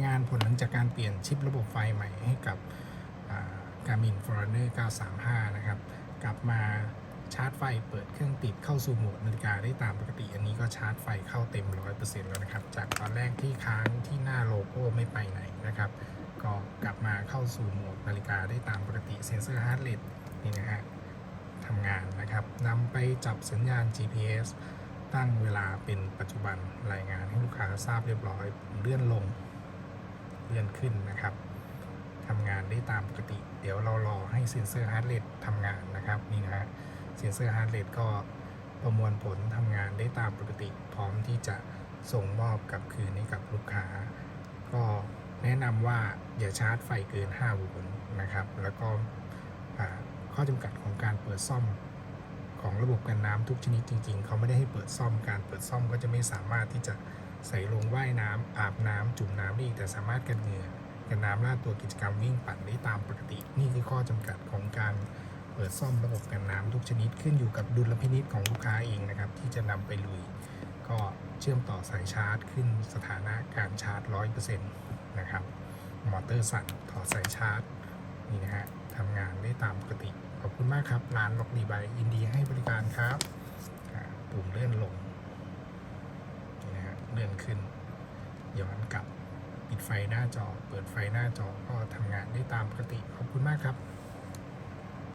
ายงานผลหลังจากการเปลี่ยนชิประบบไฟใหม่ให้กับการมินฟอร์เนอร์935 นะครับ กลับมาชาร์จไฟเปิดเครื่องติดเข้าสู่โหมดนาฬิกาได้ตามปกติ อันนี้ก็ชาร์จไฟเข้าเต็ม 100%แล้วนะครับ จากตอนแรกที่ค้างที่หน้าโลโก้ไม่ไปไหนนะครับ ก็กลับมาเข้าสู่โหมดนาฬิกาได้ตามปกติเซ็นเซอร์ฮาร์ดเรทนี่นะฮะทำงานนะครับนำไปจับสัญญาณ GPS ตั้งเวลาเป็นปัจจุบันรายงานให้ลูกค้าทราบเรียบร้อยเลื่อนลง เลื่อนขึ้นนะครับทำงานได้ตามปกติ เดี๋ยวเรารอให้เซ็นเซอร์ฮาร์ดเรททำงานนะครับนี่นะฮะเซ็นเซอร์ฮาร์ดเรทก็ประมวลผลทำงานได้ตามปกติ พร้อมที่จะส่งมอบกลับคืนให้กับลูกค้า ก็แนะนำว่าอย่าชาร์จไฟเกิน 5 โวลต์นะครับ แล้วก็ข้อจำกัดของการเปิดซ่อมของระบบกันน้ำทุกชนิดจริง ๆ เขาไม่ได้ให้เปิดซ่อมการเปิดซ่อมก็จะไม่สามารถที่จะ ใส่ลงว่ายน้ำอาบน้ำจุ่มน้ำได้อีกแต่สามารถกันเหงื่อกันน้ำลาดตัวกิจกรรมวิ่งปั่นได้ตามปกติ นี่คือข้อจำกัดของการเปิดซ่อมระบบกันน้ำทุกชนิดขึ้นอยู่กับดุลพินิจของลูกค้าเองนะครับ ที่จะนำไปลุย ก็เชื่อมต่อสายชาร์จ ขึ้นสถานะการชาร์จ 100%นะครับมอเตอร์สั่นถอดสายชาร์จนี่นะฮะทำงานได้ตามปกติ ขอบคุณมากครับ ร้านล็อกดีบายยินดีให้บริการครับ ปุ่มเลื่อนลง นี่นะฮะเลื่อน ขึ้น ย้อนกลับ ปิดไฟหน้าจอ เปิดไฟหน้าจอก็ทำงานได้ตามปกติ ขอบคุณมากครับ